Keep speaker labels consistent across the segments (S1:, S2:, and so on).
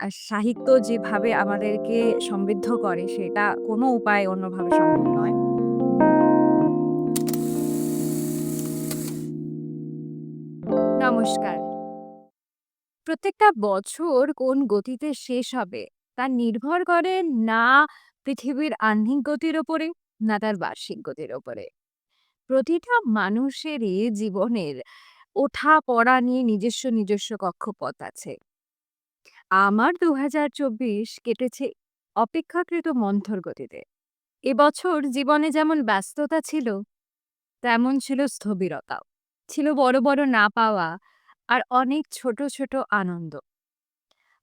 S1: আ সাহিত্য যেভাবে আমাদেরকে সমৃদ্ধ করে সেটা কোনো উপায় অন্যভাবে সম্ভব নয়। নমস্কার। প্রত্যেকটা বছর কোন গতিতে শেষ হবে তা নির্ভর করে না পৃথিবীর আহ্নিক গতির উপরে, না তার বার্ষিক গতির উপরে। প্রতিটা মানুষেরই জীবনের ওঠা-পড়া নিয়ে নিজস্ব, নিজস্ব কক্ষপথ আছে। আমার ২০২৪ কেটেছে অপেক্ষাকৃত মন্থর গতিতে। এবছর জীবনে যেমন ব্যস্ততা ছিল, তেমন ছিল স্থবিরতাও। ছিল বড়, বড় না পাওয়া আর অনেক ছোট, ছোট আনন্দ।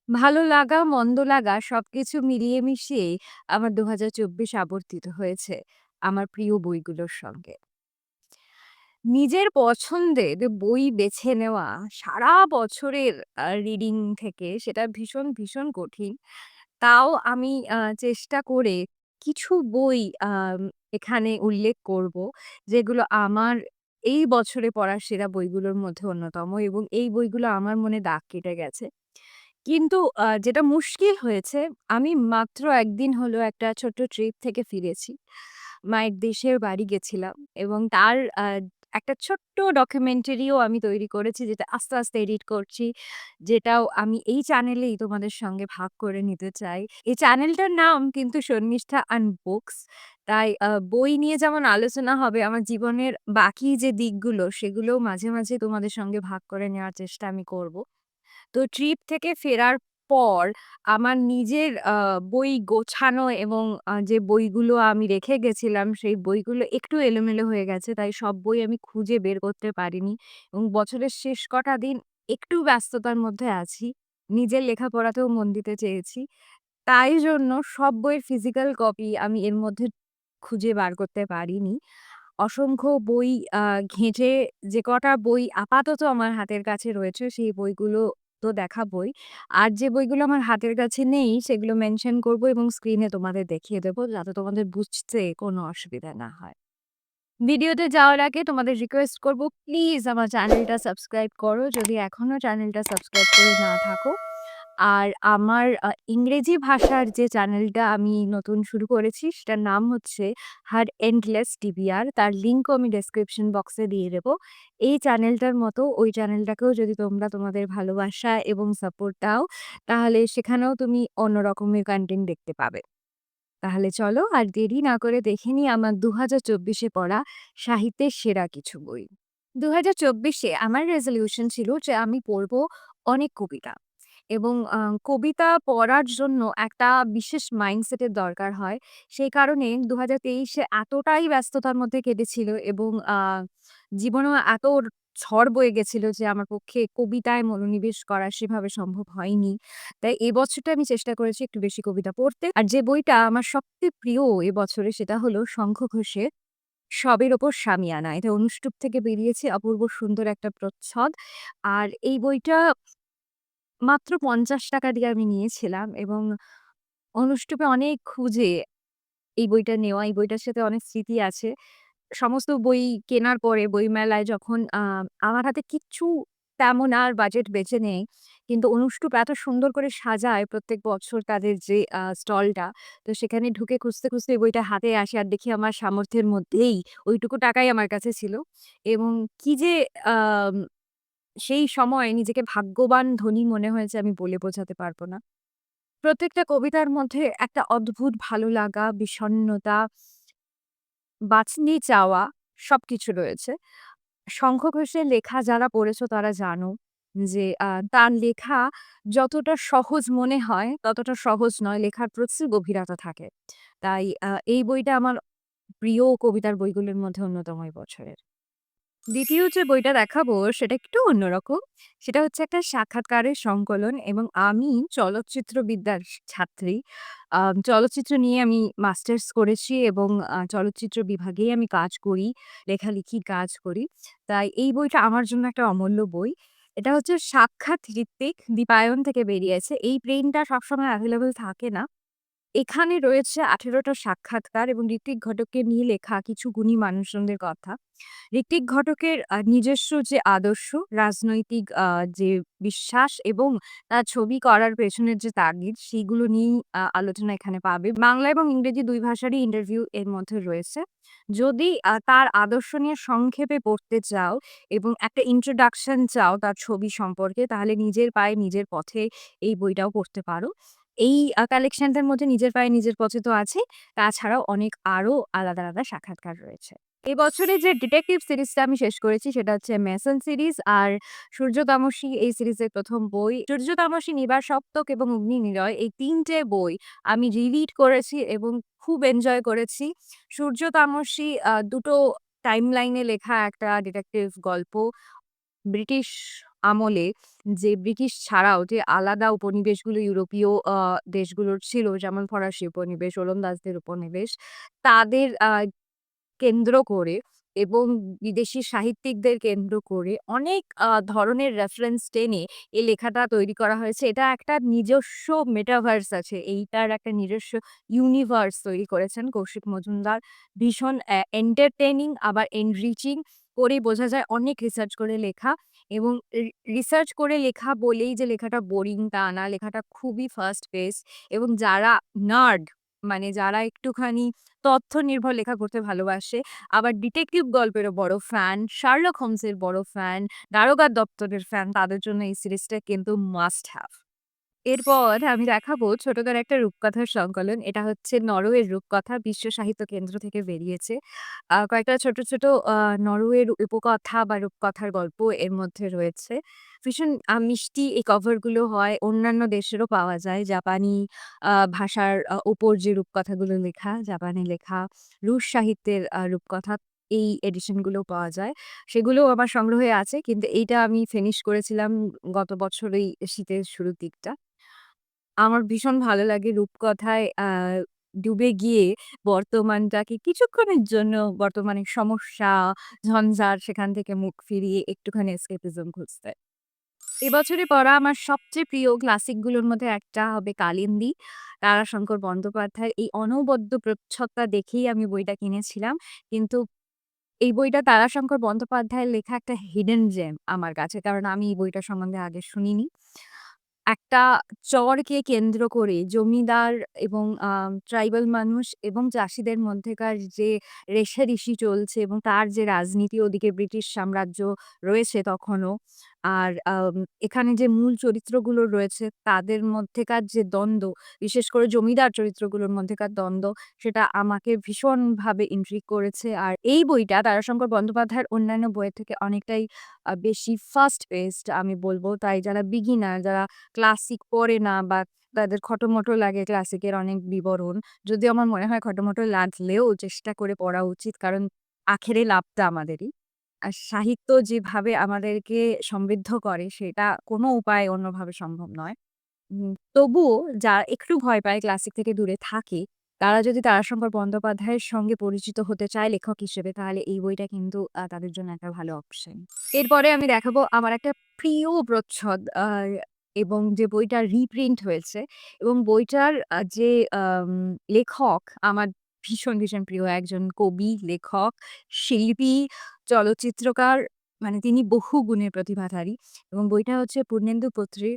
S1: ভালো লাগা, মন্দ লাগা সবকিছু মিলিয়ে মিশিয়ে আমার ২০২৪ আবর্তিত হয়েছে আমার প্রিয় বইগুলোর সঙ্গে। নিজের পছন্দের বই বেছে নেওয়া সারা বছরের রিডিং থেকে সেটা ভীষণ, ভীষণ কঠিন। তাও আমি চেষ্টা করে কিছু বই এখানে উল্লেখ করব, যেগুলো আমার এই বছরে পড়া সেরা বইগুলোর মধ্যে অন্যতম এবং এই বইগুলো আমার মনে দাগ কেটে গেছে। কিন্তু যেটা মুশকিল হয়েছে, আমি মাত্র ১ দিন হলো একটা ছোট্ট ট্রিপ থেকে ফিরেছি। মায়ের দেশের বাড়ি গেছিলাম এবং তার একটা ছোট্ট ডকুমেন্টারিও আমি তৈরি করেছি যেটা আস্তে, আস্তে এডিট করছি। যেটাও আমি এই চ্যানেলেই তোমাদের সঙ্গে ভাগ করে নিতে চাই। এই চ্যানেলটার নাম কিন্তু শর্মিষ্ঠা অ্যান্ড বুকস। তাই বই নিয়ে যেমন আলোচনা হবে, আমার জীবনের বাকি যে দিকগুলো সেগুলোও মাঝে, মাঝে তোমাদের সঙ্গে ভাগ করে নেওয়ার চেষ্টা আমি করব। তো ট্রিপ থেকে ফেরার পর আমার নিজের বই গোছানো এবং যে বইগুলো আমি রেখে গেছিলাম, সেই বইগুলো একটু এলোমেলো হয়ে গেছে। তাই সব বই আমি খুঁজে বের করতে পারিনি এবং বছরের শেষ কটা দিন একটু ব্যস্ততার মধ্যে আছি। নিজের লেখাপড়াতেও মন দিতে চেয়েছি। তাই জন্য সব বইয়ের ফিজিক্যাল কপি আমি এর মধ্যে খুঁজে বার করতে পারিনি। অসংখ্য বই ঘেঁটে যে কটা বই আপাতত আমার হাতের কাছে রয়েছে, সেই বইগুলো তো দেখাবই। আর যে বইগুলো আমার হাতের কাছে নেই, সেগুলো মেনশন করব এবং স্ক্রিনে তোমাদের দেখিয়ে দেব যাতে তোমাদের বুঝতে কোনো অসুবিধা না হয়। ভিডিওতে যাওয়ার আগে তোমাদের রিকোয়েস্ট করব প্লিজ আমার চ্যানেলটা সাবস্ক্রাইব করো যদি এখনও চ্যানেলটা সাবস্ক্রাইব করে না থাকো। আর আমার ইংরেজি ভাষার যে চ্যানেলটা আমি নতুন শুরু করেছি, সেটার নাম হচ্ছে হার এন্ডলেস টিবিআর তার লিঙ্কও আমি ডেসক্রিপশন বক্সে দিয়ে দেব। এই চ্যানেলটার মতো ওই চ্যানেলটাকেও যদি তোমরা তোমাদের ভালোবাসা এবং সাপোর্ট দাও, তাহলে সেখানেও তুমি অন্য রকমের কনটেন্ট দেখতে পাবে। তাহলে চলো আর দেরি না করে দেখে নিই আমার ২০২৪ এ পড়া সাহিত্যের সেরা কিছু বই। ২০২৪ এ আমার রেজোলিউশন ছিল যে আমি পড়ব অনেক কবিতা এবং কবিতা পড়ার জন্য একটা বিশেষ মাইন্ডসেটের দরকার হয়। সেই কারণে ২০২৩ এ এতটাই ব্যস্ততার মধ্যে কেটেছিল এবং, আ জীবনেও এত ঝড় বয়ে গেছিল যে আমার পক্ষে কবিতায় মনোনিবেশ করা সেভাবে সম্ভব হয়নি। তাই এবছরটা আমি চেষ্টা করেছি একটু বেশি কবিতা পড়তে। আর যে বইটা আমার সবচেয়ে প্রিয় এবছরে সেটা হলো শঙ্খ ঘোষের 'সবের ওপর শামিয়ানা'। এটা অনুষ্টুপ থেকে বেরিয়েছে অপূর্ব সুন্দর একটা প্রচ্ছদ। আর এই বইটা মাত্র ৳৫০ দিয়ে আমি নিয়েছিলাম এবং অনুষ্টুপে অনেক খুঁজে এই বইটা নেওয়া। এই বইটার সাথে অনেক স্মৃতি আছে। সমস্ত বই কেনার পরে বইমেলায় যখন আমার হাতে কিচ্ছু তেমন আর বাজেট বেঁচে নেই। কিন্তু অনুষ্টুপ এত সুন্দর করে সাজায় প্রত্যেক বছর তাদের যে স্টলটা। তো সেখানে ঢুকে খুঁজতে, খুঁজতে এই বইটা হাতে আসে আর দেখি আমার সামর্থ্যের মধ্যেই ওইটুকু টাকাই আমার কাছে ছিল। এবং কি যে সেই সময় নিজেকে ভাগ্যবান ধনী মনে হয়েছে আমি বলে বোঝাতে পারব না। প্রত্যেকটা কবিতার মধ্যে একটা অদ্ভুত ভালো লাগা, বিষণ্ণতা বাছনি চাওয়া সবকিছু রয়েছে। শঙ্খ ঘোষের লেখা যারা পড়েছো তারা জানো যে তার লেখা যতটা সহজ মনে হয় ততটা সহজ নয়। লেখার প্রচুর গভীরতা থাকে। তাই এই বইটা আমার প্রিয় কবিতার বইগুলোর মধ্যে অন্যতম এই বছরের। দ্বিতীয় যে বইটা দেখাবো সেটা একটু অন্যরকম। সেটা হচ্ছে একটা সাক্ষাৎকারের সংকলন এবং আমি চলচ্চিত্র বিদ্যার ছাত্রী। চলচ্চিত্র নিয়ে আমি মাস্টার্স করেছি এবং চলচ্চিত্র বিভাগেই আমি কাজ করি, লেখালেখি কাজ করি। তাই এই বইটা আমার জন্য একটা অমূল্য বই। এটা হচ্ছে সাক্ষাৎ ঋত্বিক, দীপায়ন থেকে বেরিয়েছে। এই প্রিন্টটা সবসময় অ্যাভেলেবেল থাকে না। এখানে রয়েছে ১৮ টা সাক্ষাৎকার এবং ঋত্বিক ঘটককে নিয়ে লেখা কিছু গুণী মানুষজনদের কথা। ঋত্বিক ঘটকের নিজস্ব যে আদর্শ, রাজনৈতিক যে বিশ্বাস এবং তার ছবি করার পেছনের যে তাগিদ সেগুলো নিয়েই আলোচনা এখানে পাবে। বাংলা এবং ইংরেজি দুই ভাষারই ইন্টারভিউ এর মধ্যে রয়েছে। যদি তার আদর্শ নিয়ে সংক্ষেপে পড়তে চাও এবং একটা ইন্ট্রোডাকশন চাও তার ছবি সম্পর্কে তাহলে 'নিজের পায়ে নিজের পথে' এই বইটাও পড়তে পারো। এই কালেকশনটার মধ্যে 'নিজের পায়ে নিজের পথে' তো আছেই, তাছাড়াও অনেক আরও আলাদা, আলাদা সাক্ষাৎকার রয়েছে। এবছরে যে ডিটেকটিভ সিরিজটা আমি শেষ করেছি সেটা হচ্ছে 'মেসন' সিরিজ আর 'সূর্যতামসী' এই সিরিজের 'প্রথম' বই। 'সূর্য 'সূর্যতামসী', 'নিবার সপ্তক' এবং 'অগ্নি-নিলয়' এই ৩ টে বই আমি রি-রিড করেছি এবং খুব এনজয় করেছি। 'সূর্যতামসী' আ দুটো টাইমলাইনে লেখা একটা ডিটেকটিভ গল্প। ব্রিটিশ আমলে যে ব্রিটিশ ছাড়াও যে আলাদা উপনিবেশগুলো ইউরোপীয় দেশগুলোর ছিল যেমন ফরাসি উপনিবেশ, ওলন্দাজদের উপনিবেশ, তাদের কেন্দ্র করে এবং বিদেশি সাহিত্যিকদের কেন্দ্র করে অনেক ধরনের রেফারেন্স টেনে এই লেখাটা তৈরি করা হয়েছে। এটা একটা নিজস্ব মেটাভার্স আছে। এইটার একটা নিজস্ব ইউনিভার্স তৈরি করেছেন কৌশিক মজুমদার। ভীষণ এন্টারটেনিং আবার এনরিচিং করে বোঝা যায় অনেক রিসার্চ করে লেখা এবং রিসার্চ করে লেখা বলেই যে লেখাটা বোরিং তা না। লেখাটা খুবই ফার্স্ট পেস এবং যারা নার্ড মানে যারা একটুখানি তথ্য নির্ভর লেখা করতে ভালোবাসে, আবার ডিটেকটিভ গল্পেরও বড় ফ্যান, শার্লক হোমসের বড় ফ্যান, দারোগা দপ্তরের ফ্যান তাদের জন্য এই সিরিজটা কিন্তু মাস্ট হ্যাভ। এরপর আমি দেখাবো ছোটদের একটা রূপকথার সংকলন। এটা হচ্ছে 'নরওয়ের রূপকথা' বিশ্ব সাহিত্য কেন্দ্র থেকে বেরিয়েছে। আ কয়েকটা ছোট, ছোট নরওয়ের উপকথা বা রূপকথার গল্প এর মধ্যে রয়েছে। ভীষণ মিষ্টি এই কভারগুলো হয়। অন্যান্য দেশেরও পাওয়া যায়। জাপানি ভাষার আ উপর যে রূপকথাগুলো লেখা, জাপানে লেখা, রুশ সাহিত্যের রূপকথা এই এডিশনগুলোও পাওয়া যায়। সেগুলোও আমার সংগ্রহে আছে। কিন্তু এইটা আমি ফিনিশ করেছিলাম গত বছরেই শীতের শুরুর দিকটা। আমার ভীষণ ভালো লাগে রূপকথায় ডুবে গিয়ে বর্তমানটাকে কিছুক্ষণের জন্য বর্তমানের সমস্যা, ঝঞ্ঝাট সেখান থেকে মুখ ফিরিয়ে একটুখানি escapism খুঁজতে। এবছরে পড়া আমার সবচেয়ে প্রিয় ক্লাসিকগুলোর মধ্যে একটা হবে 'কালিন্দী' তারাশঙ্কর বন্দ্যোপাধ্যায়ের। এই অনবদ্য প্রচ্ছদটা দেখেই আমি বইটা কিনেছিলাম। কিন্তু এই বইটা তারাশঙ্কর বন্দ্যোপাধ্যায়ের লেখা একটা হিডেন জেম আমার কাছে। কারণ আমি এই বইটা সম্বন্ধে আগে শুনিনি। একটা চরকে কেন্দ্র করে জমিদার এবং ট্রাইবাল মানুষ এবং চাষিদের মধ্যেকার যে রেষারেষি চলছে এবং তার যে রাজনীতি ওদিকে ব্রিটিশ সাম্রাজ্য রয়েছে তখনও। আর এখানে যে মূল চরিত্রগুলো রয়েছে তাদের মধ্যেকার যে দ্বন্দ্ব, বিশেষ করে জমিদার চরিত্রগুলোর মধ্যেকার দ্বন্দ্ব সেটা আমাকে ভীষণভাবে ইন্ট্রিগ করেছে। আর এই বইটা তারাশঙ্কর বন্দ্যোপাধ্যায়ের অন্যান্য বইয়ের থেকে অনেকটাই বেশি ফাস্ট পেসড আমি বলব। তাই যারা বিগিনার যারা ক্লাসিক পড়ে না বা তাদের খটোমটো লাগে ক্লাসিকের অনেক বিবরণ। যদিও আমার মনে হয় খটোমটো লাগলেও চেষ্টা করে পড়া উচিত। কারণ আখেরে লাভটা আমাদেরই। সাহিত্য যেভাবে আমাদেরকে সমৃদ্ধ করে সেটা কোনো উপায়ে অন্যভাবে সম্ভব নয়। তবুও যারা একটু ভয় পায় ক্লাসিক থেকে দূরে থাকে, তারা যদি তারাশঙ্কর বন্দ্যোপাধ্যায়ের সঙ্গে পরিচিত হতে চায় লেখক হিসেবে তাহলে এই বইটা কিন্তু তাদের জন্য একটা ভালো অপশন। এরপরে আমি দেখাবো আমার একটা প্রিয় প্রচ্ছদ এবং যে বইটা রিপ্রিন্ট হয়েছে এবং বইটার যে লেখক আমার ভীষণ, ভীষণ প্রিয় একজন কবি, লেখক, শিল্পী, চলচ্চিত্রকার মানে তিনি বহু গুণের প্রতিভাধারী এবং বইটা হচ্ছে পূর্ণেন্দু পত্রীর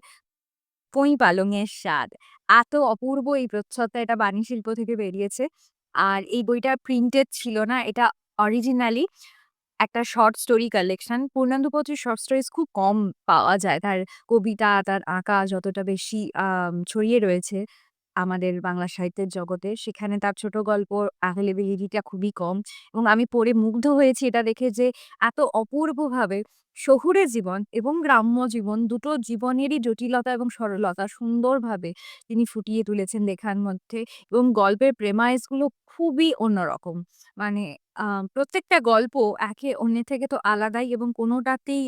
S1: 'পই পালংয়ের স্বাদ'। এত অপূর্ব এই প্রচ্ছদটা এটা বাণী শিল্প থেকে বেরিয়েছে। আর এই বইটা প্রিন্টেড ছিল না। এটা অরিজিনালি একটা শর্ট স্টোরি কালেকশন। পূর্ণেন্দু পত্রীর শর্ট স্টোরিজ খুব কম পাওয়া যায়। তার কবিতা, তার আঁকা যতটা বেশি ছড়িয়ে রয়েছে আমাদের বাংলা সাহিত্যের জগতে, সেখানে তার ছোট গল্প availability টা খুবই কম এবং আমি পড়ে মুগ্ধ হয়েছি এটা দেখে যে এত অপূর্বভাবে শহুরে জীবন এবং গ্রাম্য জীবন দুটো জীবনেরই জটিলতা এবং সরলতা সুন্দরভাবে তিনি ফুটিয়ে তুলেছেন লেখার মধ্যে এবং গল্পের premise গুলো খুবই অন্যরকম। মানে প্রত্যেকটা গল্প একে অন্যের থেকে তো আলাদাই এবং কোনোটাতেই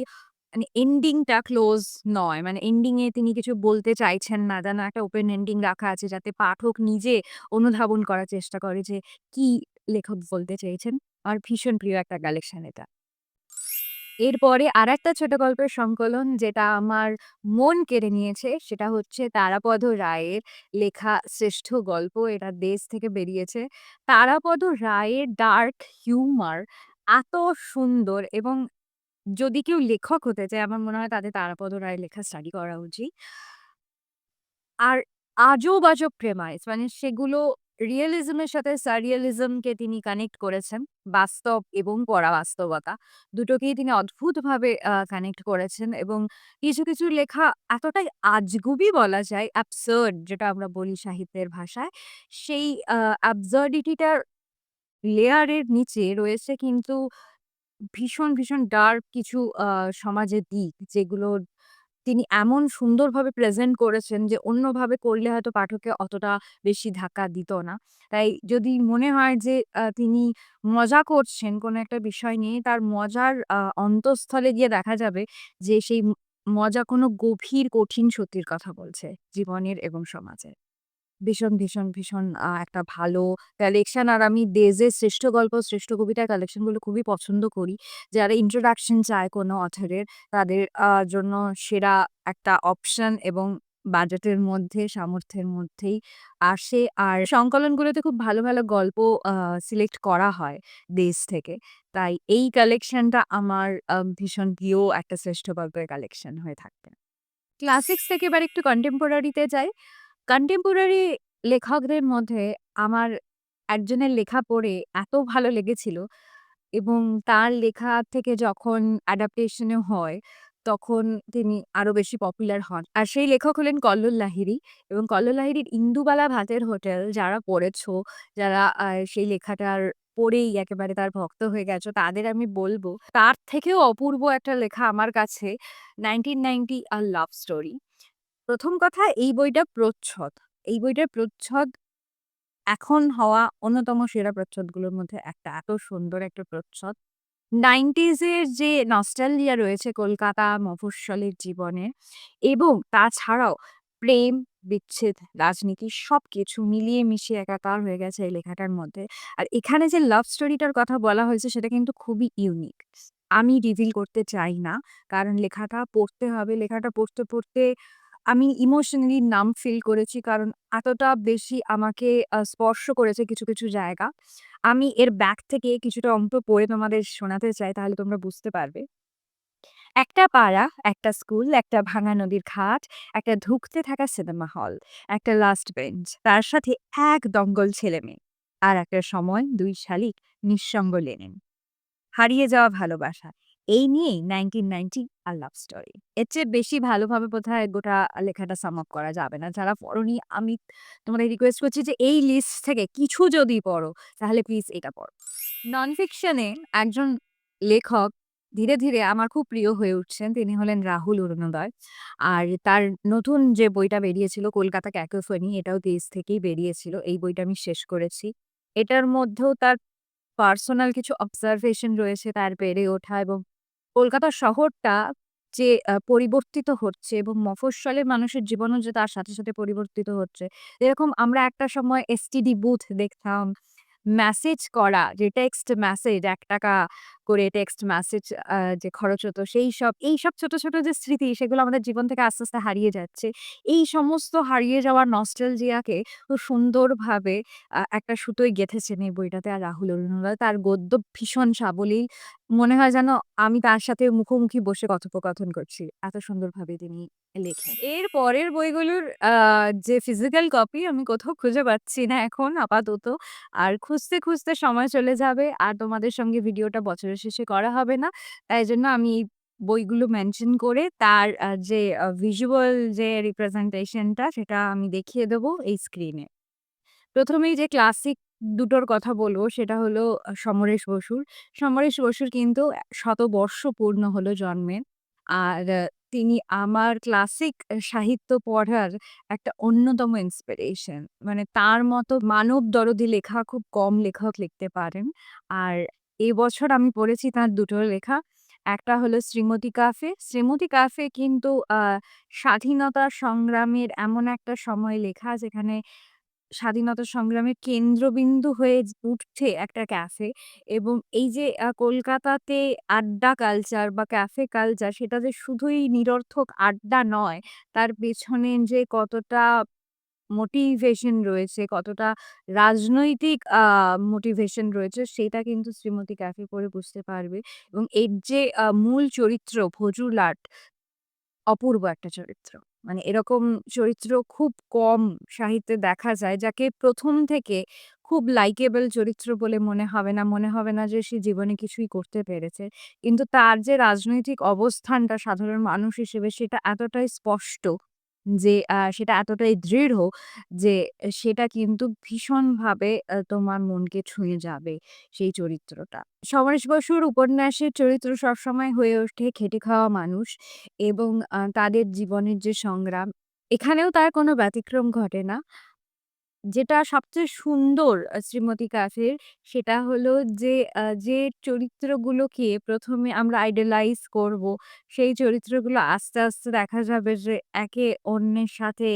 S1: মানে এন্ডিংটা ক্লোজ নয়। মানে এন্ডিং এ তিনি কিছু বলতে চাইছেন না। যেন একটা ওপেন এন্ডিং রাখা আছে যাতে পাঠক নিজে অনুধাবন করার চেষ্টা করে যে কি লেখক বলতে চেয়েছেন। আমার ভীষণ প্রিয় একটা কালেকশন এটা। এরপরে আর একটা ছোট গল্পের সংকলন যেটা আমার মন কেড়ে নিয়েছে সেটা হচ্ছে তারাপদ রায়ের লেখা শ্রেষ্ঠ গল্প। এটা দেশ থেকে বেরিয়েছে। তারাপদ রায়ের ডার্ক হিউমার এত সুন্দর এবং যদি কেউ লেখক হতে চায় আমার মনে হয় তাদের তারাপদ রায়ের লেখা স্টাডি করা উচিত। আর আজব-আজব প্রেমাইজ মানে সেগুলো রিয়ালিজম এর সাথে সাররিয়ালিজম কে তিনি কানেক্ট করেছেন। বাস্তব এবং পড়া বাস্তবতা দুটোকেই তিনি অদ্ভুতভাবে কানেক্ট করেছেন এবং কিছু, কিছু লেখা এতটাই আজগুবি বলা যায় অ্যাবসার্ড যেটা আমরা বলি সাহিত্যের ভাষায়। সেই আ অ্যাবসার্ডিটি লেয়ারের নিচে রয়েছে কিন্তু ভীষণ, ভীষণ ডার্ক কিছু সমাজের দিক যেগুলো তিনি এমন সুন্দরভাবে প্রেজেন্ট করেছেন যে অন্যভাবে করলে হয়তো পাঠককে অতটা বেশি ধাক্কা দিত না। তাই যদি মনে হয় যে তিনি মজা করছেন কোনো একটা বিষয় নিয়ে তার মজার অন্তঃস্থলে গিয়ে দেখা যাবে যে সেই মজা কোনো গভীর কঠিন সত্যির কথা বলছে জীবনের এবং সমাজের। ভীষণ, ভীষণ, ভীষণ একটা ভালো কালেকশন আর আমি ডেজের শ্রেষ্ঠ গল্প, শ্রেষ্ঠ কবিতার কালেকশনগুলো খুবই পছন্দ করি। যারা ইন্ট্রোডাকশন চায় কোনো অথরের তাদের জন্য সেরা একটা অপশন এবং বাজেটের মধ্যে সামর্থ্যের মধ্যেই আসে। আর সংকলনগুলোতে খুব ভালো, ভালো গল্প সিলেক্ট করা হয় দেশ থেকে। তাই এই কালেকশনটা আমার ভীষণ প্রিয় একটা শ্রেষ্ঠ গল্পের কালেকশন হয়ে থাকবে। ক্লাসিক্স থেকে এবার একটু কন্টেম্পোরারি তে যাই। কন্টেম্পোরারি লেখকদের মধ্যে আমার একজনের লেখা পড়ে এত ভালো লেগেছিল এবং তার লেখা থেকে যখন অ্যাডাপ্টেশন হয়, তখন তিনি আরও বেশি পপুলার হন। আর সেই লেখক হলেন কল্লোল লাহিড়ী এবং কল্লোল লাহিড়ীর 'ইন্দুবালা ভাতের হোটেল' যারা পড়েছো, যারা সেই লেখাটার পড়েই একেবারে তার ভক্ত হয়ে গেছো, তাদের আমি বলব, তার থেকেও অপূর্ব একটা লেখা আমার কাছে 1990 আ লাভ স্টোরি। ১ম কথা এই বইটা প্রচ্ছদ। এই বইটার প্রচ্ছদ এখন হওয়া অন্যতম সেরা প্রচ্ছদগুলোর মধ্যে একটা। এত সুন্দর একটা প্রচ্ছদ। 90s এর যে নস্টালজিয়া রয়েছে কলকাতা মফস্বলের জীবনে এবং তাছাড়াও প্রেম, বিচ্ছেদ, রাজনীতি সব কিছু মিলিয়ে মিশিয়ে একাকার হয়ে গেছে এই লেখাটার মধ্যে। আর এখানে যে লাভ স্টোরিটার কথা বলা হয়েছে সেটা কিন্তু খুবই ইউনিক। আমি রিভিল করতে চাই না। কারণ লেখাটা পড়তে হবে। লেখাটা পড়তে, পড়তে আমি ইমোশনালি নাম ফিল করেছি। কারণ এতটা বেশি আমাকে স্পর্শ করেছে কিছু, কিছু জায়গা। আমি এর ব্যাক থেকে কিছুটা অংশ পড়ে তোমাদের শোনাতে চাই তাহলে তোমরা বুঝতে পারবে। একটা পাড়া, একটা স্কুল, একটা ভাঙা নদীর ঘাট, একটা ধুঁকতে থাকা সিনেমা হল, একটা লাস্ট বেঞ্চ, তার সাথে এক দঙ্গল ছেলে মেয়ে আর একটা সময় দুই শালিক নিঃসঙ্গ লেনেন হারিয়ে যাওয়া ভালোবাসা। এই নিয়েই 1990 আ লাভ স্টোরি। এর চেয়ে বেশি ভালোভাবে বোধহয় গোটা লেখাটা সাম আপ করা যাবে না। যারা পড়োনি আমি তোমাদের রিকোয়েস্ট করছি যে এই লিস্ট থেকে কিছু যদি পড়ো তাহলে প্লিজ এটা পড়ো। নন ফিকশনে একজন লেখক ধীরে, ধীরে আমার খুব প্রিয় হয়ে উঠছেন। তিনি হলেন রাহুল অরুণোদয়। আর তার নতুন যে বইটা বেরিয়েছিল 'কলকাতা ক্যাকোফনি' এটাও দেশ থেকেই বেরিয়েছিল। এই বইটা আমি শেষ করেছি। এটার মধ্যেও তার পার্সোনাল কিছু অবজারভেশন রয়েছে তার বেড়ে ওঠা এবং কলকাতা শহরটা যে পরিবর্তিত হচ্ছে এবং মফস্বলের মানুষের জীবনও যে তার সাথে, সাথে পরিবর্তিত হচ্ছে। এরকম আমরা একটা সময় এসটিডি বুথ দেখতাম। মেসেজ করা যে টেক্সট মেসেজ ৳১ করে টেক্সট মেসেজ যে খরচ হতো সেইসব, এইসব ছোট, ছোট যে স্মৃতি সেগুলো আমাদের জীবন থেকে আস্তে, আস্তে হারিয়ে যাচ্ছে। এই সমস্ত হারিয়ে যাওয়ার নস্টালজিয়াকে খুব সুন্দরভাবে একটা সুতোয় গেঁথেছেন এই বইটাতে আর রাহুল অরুণোদয়। তার গদ্য ভীষণ সাবলীল। মনে হয় যেন আমি তার সাথে মুখোমুখি বসে কথোপকথন করছি। এত সুন্দরভাবে তিনি লেখেন। এর পরের বইগুলোর যে ফিজিক্যাল কপি আমি কোথাও খুঁজে পাচ্ছি না এখন আপাতত। আর খুঁজতে, খুঁজতে সময় চলে যাবে। আর তোমাদের সঙ্গে ভিডিওটা বছরের শেষে করা হবে না। তাই জন্য আমি এই বইগুলো মেনশন করে তার যে ভিজুয়াল যে রিপ্রেজেন্টেশনটা সেটা আমি দেখিয়ে দেব এই স্ক্রিনে। প্রথমেই যে ক্লাসিক দুটোর কথা বলব সেটা হলো সমরেশ বসুর। সমরেশ বসুর কিন্তু শতবর্ষ পূর্ণ হলো জন্মের। আর তিনি আমার ক্লাসিক সাহিত্য পড়ার একটা অন্যতম ইন্সপিরেশন। মানে তার মতো মানব দরদী লেখা, খুব কম লেখক লিখতে পারেন। আর এবছর আমি পড়েছি তার দুটো লেখা। একটা হলো 'শ্রীমতী কাফে'। 'শ্রীমতী কাফে' কিন্তু স্বাধীনতা সংগ্রামের এমন একটা সময় লেখা যেখানে স্বাধীনতা সংগ্রামের কেন্দ্রবিন্দু হয়ে উঠছে একটা ক্যাফে এবং এই যে কলকাতাতে আড্ডা কালচার বা ক্যাফে কালচার সেটা যে শুধুই নিরর্থক আড্ডা নয়, তার পেছনে যে কতটা মোটিভেশন রয়েছে, কতটা রাজনৈতিক মোটিভেশন রয়েছে সেটা কিন্তু শ্রীমতী ক্যাফে পড়ে বুঝতে পারবে এবং এর যে মূল চরিত্র ভজু লাট অপূর্ব একটা চরিত্র। মানে এরকম চরিত্র খুব কম সাহিত্যে দেখা যায় যাকে ১ম থেকে খুব লাইকেবল চরিত্র বলে মনে হবে না। মনে হবে না যে সে জীবনে কিছুই করতে পেরেছে। কিন্তু তার যে রাজনৈতিক অবস্থানটা সাধারণ মানুষ হিসেবে সেটা এতটাই স্পষ্ট যে সেটা এতটাই দৃঢ় যে সেটা কিন্তু ভীষণভাবে তোমার মনকে ছুঁয়ে যাবে সেই চরিত্রটা। সমরেশ বসুর উপন্যাসের চরিত্র সবসময় হয়ে ওঠে খেটে খাওয়া মানুষ এবং তাদের জীবনের যে সংগ্রাম, এখানেও তার কোনো ব্যতিক্রম ঘটে না। যেটা সবচেয়ে সুন্দর শ্রীমতী কাফের সেটা হলো যে যে চরিত্রগুলোকে ১ম এ আমরা আইডয়ালাইজ করব, সেই চরিত্রগুলো আস্তে, আস্তে দেখা যাবে যে একে অন্যের সাথে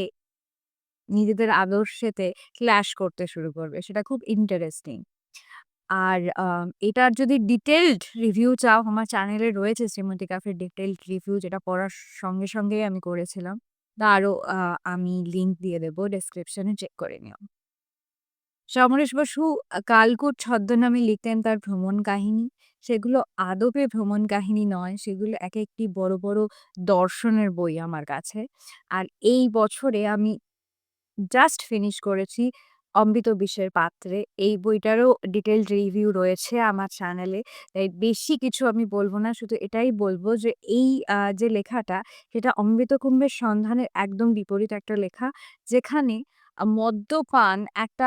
S1: নিজেদের আদর্শেতে ক্ল্যাশ করতে শুরু করবে। সেটা খুব ইন্টারেস্টিং। আর এটার যদি ডিটেইলড রিভিউ চাও আমার চ্যানেলে রয়েছে শ্রীমতী কাফের ডিটেইলড রিভিউ যেটা পড়ার সঙ্গে, সঙ্গেই আমি করেছিলাম। তারও আরও আমি লিঙ্ক দিয়ে দেব ডেসক্রিপশনে চেক করে নিও। সমরেশ বসু কালকুট ছদ্মনামে লিখতেন তার ভ্রমণ কাহিনী। সেগুলো আদপে ভ্রমণ কাহিনী নয়, সেগুলো এক একটি বড়, বড় দর্শনের বই আমার কাছে। আর এই বছরে আমি জাস্ট ফিনিশ করেছি 'অমৃত বিষের পাত্রে'। এই বইটারও ডিটেলড রিভিউ রয়েছে আমার চ্যানেলে। তাই বেশি কিছু আমি বলব না। শুধু এটাই বলব যে এই যে লেখাটা সেটা অমৃত কুম্ভের সন্ধানের একদম বিপরীত একটা লেখা। যেখানে মদ্যপান একটা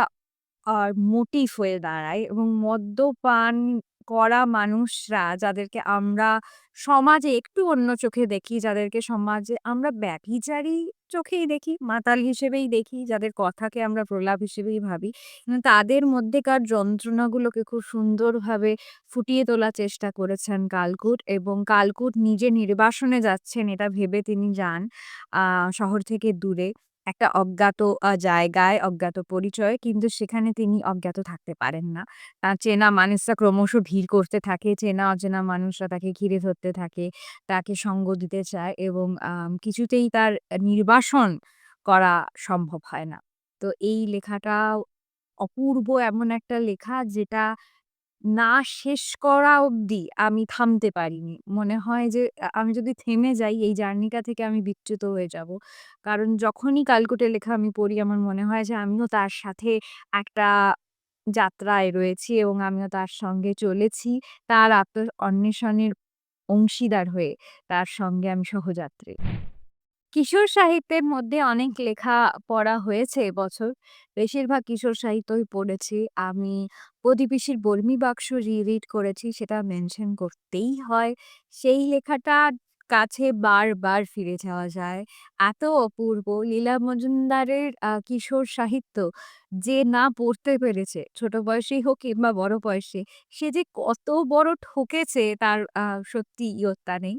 S1: আ মোটিভ হয়ে দাঁড়ায় এবং মদ্যপান করা মানুষরা যাদেরকে আমরা সমাজে একটু অন্য চোখে দেখি, যাদেরকে সমাজে আমরা ব্যভিচারী চোখেই দেখি, মাতাল হিসেবেই দেখি, যাদের কথাকে আমরা প্রলাপ হিসেবেই ভাবি। তাদের মধ্যেকার যন্ত্রণাগুলোকে খুব সুন্দরভাবে ফুটিয়ে তোলার চেষ্টা করেছেন কালকুট এবং কালকুট নিজে নির্বাসনে যাচ্ছেন এটা ভেবে তিনি যান শহর থেকে দূরে। একটা অজ্ঞাত জায়গায়, অজ্ঞাত পরিচয়ে। কিন্তু সেখানে তিনি অজ্ঞাত থাকতে পারেন না। তার চেনা মানুষরা ক্রমশ ভিড় করতে থাকে। চেনা অচেনা মানুষরা তাকে ঘিরে ধরতে থাকে, তাকে সঙ্গ দিতে চায় এবং কিছুতেই তার নির্বাসন করা সম্ভব হয় না। তো এই লেখাটাও অপূর্ব এমন একটা লেখা যেটা না শেষ করা অবধি আমি থামতে পারিনি। মনে হয় যে আমি যদি থেমে যাই, এই জার্নিটা থেকে আমি বিচ্যুত হয়ে যাব। কারণ যখনই কালকুটের লেখা আমি পড়ি, আমার মনে হয় যে, আমিও তার সাথে একটা যাত্রায় রয়েছি এবং আমিও তার সঙ্গে চলেছি। তার আত্ম অন্বেষণের অংশীদার হয়ে তার সঙ্গে আমি সহযাত্রী। কিশোর সাহিত্যের মধ্যে অনেক লেখা পড়া হয়েছে এবছর। বেশিরভাগ কিশোর সাহিত্যই পড়েছি। আমি প্রদীপিসির 'বর্মী বাক্স' রি-রিড করেছি সেটা মেনশন করতেই হয়। সেই লেখাটার কাছে বারবার ফিরে যাওয়া যায়। এত অপূর্ব লীলা মজুমদারের কিশোর সাহিত্য যে না পড়তে পেরেছে, ছোট বয়সেই হোক কিংবা বড় বয়সে, সে যে কত বড় ঠকেছে তার সত্যি ইয়ত্তা নেই।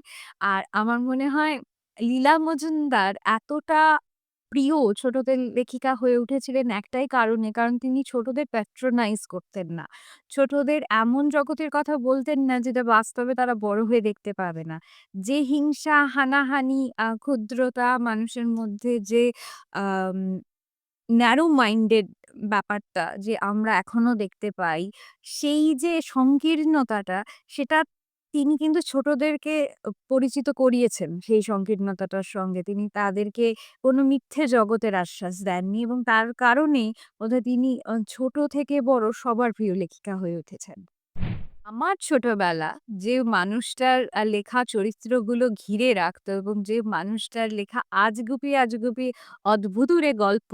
S1: আর আমার মনে হয় লীলা মজুমদার এতটা প্রিয় ছোটদের লেখিকা হয়ে উঠেছিলেন একটাই কারণে, কারণ তিনি ছোটদের প্যাট্রোনাইজ করতেন না। ছোটদের এমন জগতের কথা বলতেন না যেটা বাস্তবে তারা বড় হয়ে দেখতে পাবে না। যে হিংসা, হানাহানি, ক্ষুদ্রতা মানুষের মধ্যে যে ন্যারো মাইন্ডেড ব্যাপারটা যে আমরা এখনও দেখতে পাই, সেই যে সংকীর্ণতাটা সেটা তিনি কিন্তু ছোটদেরকে পরিচিত করিয়েছেন সেই সংকীর্ণতাটার সঙ্গে। তিনি তাদেরকে কোনো মিথ্যে জগতের আশ্বাস দেননি এবং তার কারণেই বোধহয় তিনি ছোট থেকে বড় সবার প্রিয় লেখিকা হয়ে উঠেছেন। আমার ছোটবেলা যে মানুষটার লেখা চরিত্রগুলো ঘিরে রাখতো এবং যে মানুষটার লেখা আজগুপি আজগুবি অদ্ভুতুরে গল্প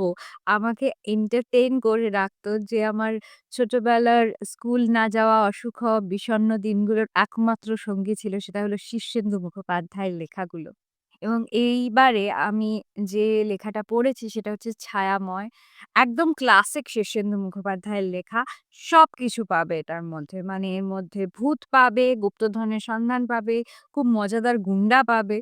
S1: আমাকে এন্টারটেইন করে রাখতো, যে আমার ছোটবেলার স্কুল না যাওয়া অসুখ, বিষণ্ণ দিনগুলোর একমাত্র সঙ্গী ছিল সেটা হলো শীর্ষেন্দু মুখোপাধ্যায়ের লেখাগুলো। এবং এইবারে আমি যে লেখাটা পড়েছি সেটা হচ্ছে 'ছায়াময়'। একদম ক্লাসিক শেষেন্দু মুখোপাধ্যায়ের লেখা। সব কিছু পাবে এটার মধ্যে। মানে এর মধ্যে ভূত পাবে, গুপ্তধনের সন্ধান পাবে, খুব মজাদার গুন্ডা পাবে।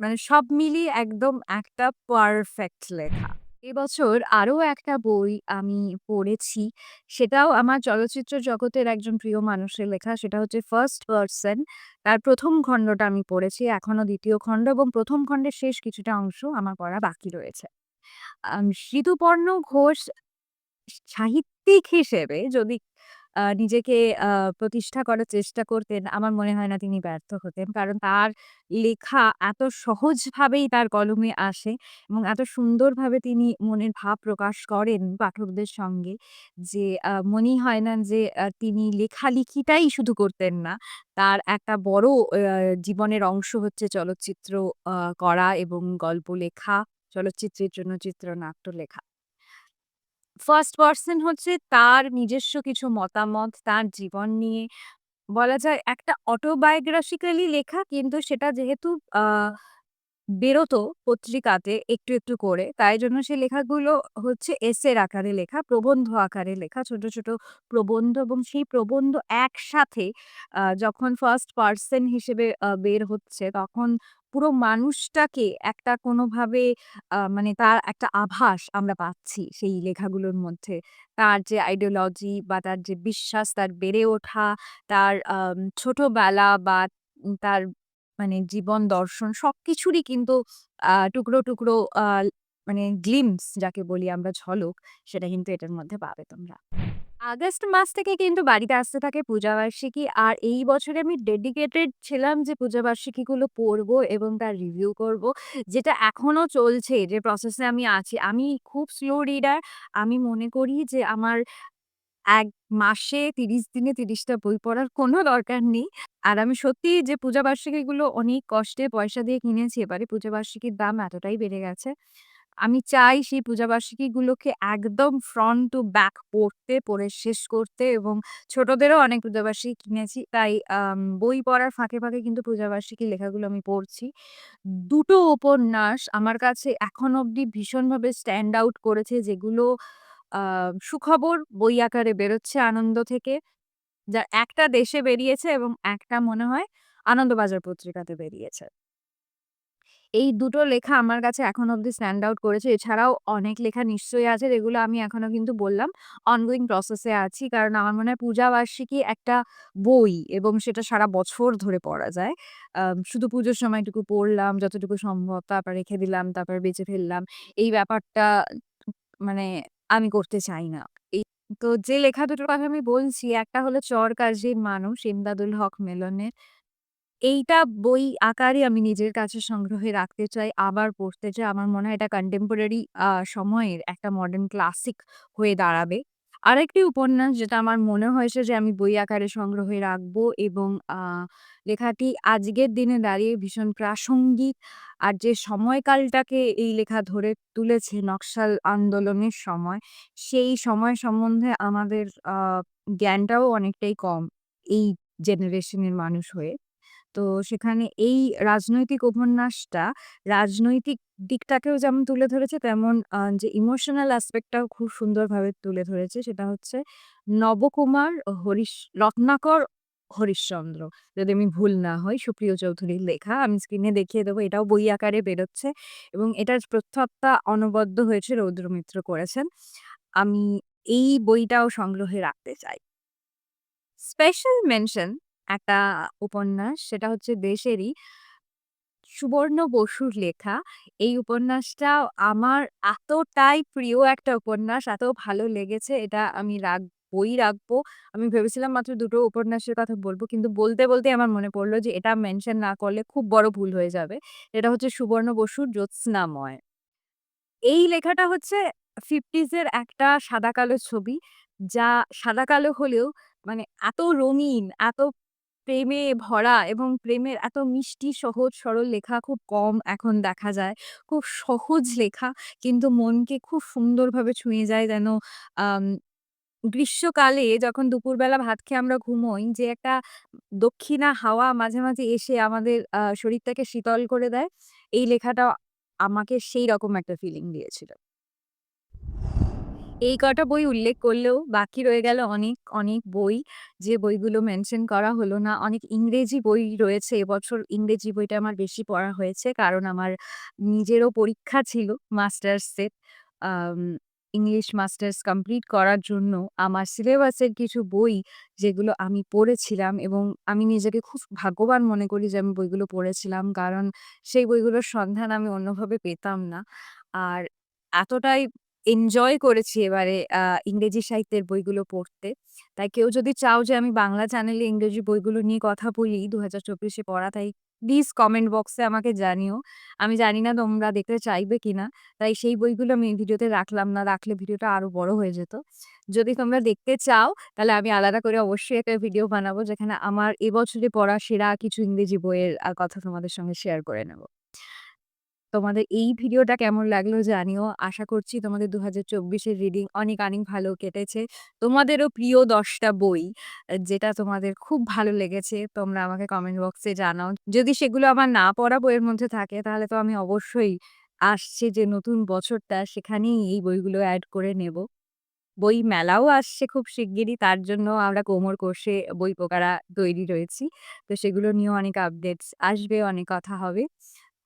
S1: মানে সব মিলিয়ে একদম একটা পারফেক্ট লেখা। এবছর আরও একটা বই আমি পড়েছি। সেটাও আমার চলচ্চিত্র জগতের একজন প্রিয় মানুষের লেখা। সেটা হচ্ছে 'ফার্স্ট পার্সন তার প্রথম খণ্ডটা আমি পড়েছি। এখনও দ্বিতীয় খণ্ড এবং প্রথম খণ্ডের শেষ কিছুটা অংশ আমার পড়া বাকি রয়েছে। ঋতুপর্ণ ঘোষ সাহিত্যিক হিসেবে যদি নিজেকে প্রতিষ্ঠা করার চেষ্টা করতেন, আমার মনে হয় না তিনি ব্যর্থ হতেন। কারণ তার লেখা এত সহজভাবেই তার কলমে আসে এবং এত সুন্দরভাবে তিনি মনের ভাব প্রকাশ করেন পাঠকদের সঙ্গে যে আ মনেই হয় না যে তিনি লেখালেখিটাই শুধু করতেন না। তার একটা বড় জীবনের অংশ হচ্ছে চলচ্চিত্র করা এবং গল্প লেখা, চলচ্চিত্রের জন্য চিত্রনাট্য লেখা। ফার্স্ট পারসন হচ্ছে তার নিজস্ব কিছু মতামত, তার জীবন নিয়ে বলা যায় একটা অটোবায়োগ্রাফিক্যালি লেখা কিন্তু সেটা যেহেতু বেরোতো পত্রিকাতে একটু, একটু করে। তাই জন্য সেই লেখাগুলো হচ্ছে এসের আকারে লেখা, প্রবন্ধ আকারে লেখা। ছোট, ছোট প্রবন্ধ এবং সেই প্রবন্ধ একসাথে যখন ফার্স্ট পারসন হিসেবে বের হচ্ছে তখন পুরো মানুষটাকে একটা কোনোভাবে মানে তার একটা আভাস আমরা পাচ্ছি সেই লেখাগুলোর মধ্যে। তার যে আইডিওলজি বা তার যে বিশ্বাস, তার বেড়ে ওঠা, তার ছোটবেলা বা তার মানে জীবন দর্শন সবকিছুরই কিন্তু আ টুকরো, টুকরো মানে গ্লিম্পস যাকে বলি আমরা ঝলক, সেটা কিন্তু এটার মধ্যে পাবে তোমরা। আগস্ট মাস থেকে কিন্তু বাড়িতে আসতে থাকে পূজাবার্ষিকী। আর এই বছরে আমি ডেডিকেটেড ছিলাম যে পূজাবার্ষিকীগুলো পড়ব এবং তার রিভিউ করব। যেটা এখনও চলছে, যে প্রসেসে আমি আছি। আমি খুব স্লো রিডার। আমি মনে করি যে আমার এক মাসে ৩০ দিনে তিরিশটা বই পড়ার কোনো দরকার নেই। আর আমি সত্যিই যে পূজাবার্ষিকীগুলো অনেক কষ্টে পয়সা দিয়ে কিনেছি এবারে পূজাবার্ষিকীর দাম এতটাই বেড়ে গেছে। আমি চাই সেই পূজাবার্ষিকীগুলোকে একদম ফ্রন্ট টু ব্যাক পড়তে, পড়ে শেষ করতে এবং ছোটদেরও অনেক পূজাবার্ষিকী কিনেছি। তাই বই পড়ার ফাঁকে, ফাঁকে কিন্তু পূজাবার্ষিকীর লেখাগুলো আমি পড়ছি। দুটো উপন্যাস আমার কাছে এখন অবধি ভীষণভাবে স্ট্যান্ড আউট করেছে যেগুলো সুখবর বই আকারে বেরোচ্ছে আনন্দ থেকে। যা একটা দেশে বেরিয়েছে এবং একটা মনে হয় আনন্দবাজার পত্রিকাতে বেরিয়েছে। এই দুটো লেখা আমার কাছে এখন অব্দি স্ট্যান্ড আউট করেছে। এছাড়াও অনেক লেখা নিশ্চয়ই আছে যেগুলো আমি এখনও কিন্তু বললাম অনগোইং প্রসেস আছি। কারণ আমার মনে হয় পূজাবার্ষিকী একটা বই এবং সেটা সারা বছর ধরে পড়া যায়। শুধু পুজোর সময়টুকু পড়লাম যতটুকু সম্ভব, তারপর রেখে দিলাম, তারপর বেচে ফেললাম। এই ব্যাপারটা মানে আমি করতে চাই না। এই তো যে লেখা দুটোর কথা আমি বলছি একটা হলো 'চর মানুষ' ইমদাদুল হক মিলনের। এইটা বই আকারে আমি নিজের কাছে সংগ্রহে রাখতে চাই, আবার পড়তে চাই। আমার মনে হয় এটা কন্টেম্পোরারি সময়ের একটা মডার্ন ক্লাসিক হয়ে দাঁড়াবে। আরেকটি উপন্যাস যেটা আমার মনে হয়েছে যে আমি বই আকারে সংগ্রহে রাখব এবং লেখাটি আজকের দিনে দাঁড়িয়ে ভীষণ প্রাসঙ্গিক। আর যে সময়কালটাকে এই লেখা ধরে তুলেছে নকশাল আন্দোলনের সময়, সেই সময় সম্বন্ধে আমাদের জ্ঞানটাও অনেকটাই কম এই জেনারেশনের মানুষ হয়ে। তো সেখানে এই রাজনৈতিক উপন্যাসটা রাজনৈতিক দিকটাকেও যেমন তুলে ধরেছে, তেমন যে ইমোশনাল অ্যাসপেক্টটাও খুব সুন্দরভাবে তুলে ধরেছে। সেটা হচ্ছে নবকুমার হরিশ, রত্নাকর হরিশচন্দ্র। যদি আমি ভুল না হই, সুপ্রিয় চৌধুরীর লেখা। আমি স্ক্রিনে দেখিয়ে দেবো। এটাও বই আকারে বেরোচ্ছে এবং এটার প্রচ্ছদটা অনবদ্য হয়েছে রৌদ্র মিত্র করেছেন। আমি এই বইটাও সংগ্রহে রাখতে চাই। স্পেশাল মেনশন একটা উপন্যাস সেটা হচ্ছে দেশেরই। সুবর্ণ বসুর লেখা। এই উপন্যাসটা আমার এতটাই প্রিয় একটা উপন্যাস, এত ভালো লেগেছে এটা আমি রাখবোই রাখব। আমি ভেবেছিলাম মাত্র ২ টো উপন্যাসের কথা বলব। কিন্তু বলতে, বলতেই আমার মনে পড়ল যে এটা মেনশন না করলে খুব বড় ভুল হয়ে যাবে। এটা হচ্ছে সুবর্ণ বসুর 'জ্যোৎস্নাময়'। এই লেখাটা হচ্ছে 50s এর একটা সাদা-কালো ছবি। যা সাদা-কালো হলেও মানে এত রঙিন, এত প্রেমে ভরা এবং প্রেমের এত মিষ্টি সহজ সরল লেখা খুব কম এখন দেখা যায়। খুব সহজ লেখা কিন্তু মনকে খুব সুন্দরভাবে ছুঁয়ে যায় যেন গ্রীষ্মকালে যখন দুপুরবেলা ভাত খেয়ে আমরা ঘুমোই যে একটা দক্ষিণা হাওয়া মাঝে, মাঝে এসে আমাদের শরীরটাকে শীতল করে দেয়। এই লেখাটা আমাকে সেই রকম একটা ফিলিং দিয়েছিল। এই কটা বই উল্লেখ করলেও বাকি রয়ে গেল অনেক, অনেক বই। যে বইগুলো মেনশন করা হলো না। অনেক ইংরেজি বই রয়েছে এবছর ইংরেজি বইটা আমার বেশি পড়া হয়েছে। কারণ আমার নিজেরও পরীক্ষা ছিল মাস্টার্সের। ইংলিশ মাস্টার্স কমপ্লিট করার জন্য আমার সিলেবাসের কিছু বই যেগুলো আমি পড়েছিলাম এবং আমি নিজেকে খুব ভাগ্যবান মনে করি যে আমি বইগুলো পড়েছিলাম। কারণ সেই বইগুলোর সন্ধান আমি অন্যভাবে পেতাম না। আর এতটাই এনজয় করেছি এবারে ইংরেজি সাহিত্যের বইগুলো পড়তে। তাই কেউ যদি চাও যে আমি বাংলা চ্যানেলে ইংরেজি বইগুলো নিয়ে কথা বলি ২০২৪ এ পড়া, তাই প্লিজ কমেন্ট বক্সে আমাকে জানিও। আমি জানি না তোমরা দেখতে চাইবে কিনা। তাই সেই বইগুলো আমি ভিডিওতে রাখলাম না। রাখলে ভিডিওটা আরও বড় হয়ে যেত। যদি তোমরা দেখতে চাও, তাহলে আমি আলাদা করে অবশ্যই একটা ভিডিও বানাবো, যেখানে আমার এবছরে পড়া সেরা কিছু ইংরেজি বইয়ের কথা তোমাদের সঙ্গে শেয়ার করে নেব। তোমাদের এই ভিডিওটা কেমন লাগল জানিও। আশা করছি তোমাদের দু হাজার চব্বিশের রিডিং অনেক, অনেক ভালো কেটেছে। তোমাদেরও প্রিয় দশটা বই যেটা তোমাদের খুব ভালো লেগেছে তোমরা আমাকে কমেন্ট বক্সে জানাও। যদি সেগুলো আমার না পড়া বইয়ের মধ্যে থাকে তাহলে তো আমি অবশ্যই আসছে যে নতুন বছরটা সেখানেই এই বইগুলো অ্যাড করে নেব। বই মেলাও আসছে খুব শিগগিরই তার জন্য আমরা কোমর কোষে বই পোকারা তৈরি রয়েছি। তো সেগুলো নিয়েও অনেক আপডেটস আসবে, অনেক কথা হবে।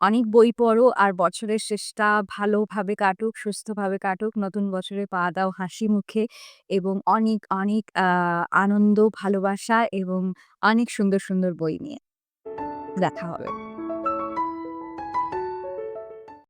S1: অনেক বই পড়ো আর বছরের শেষটা ভালোভাবে কাটুক, সুস্থভাবে কাটুক। নতুন বছরে পা দাও হাসি মুখে এবং অনেক, অনেক আনন্দ, ভালোবাসা এবং অনেক সুন্দর, সুন্দর বই নিয়ে। দেখা হবে।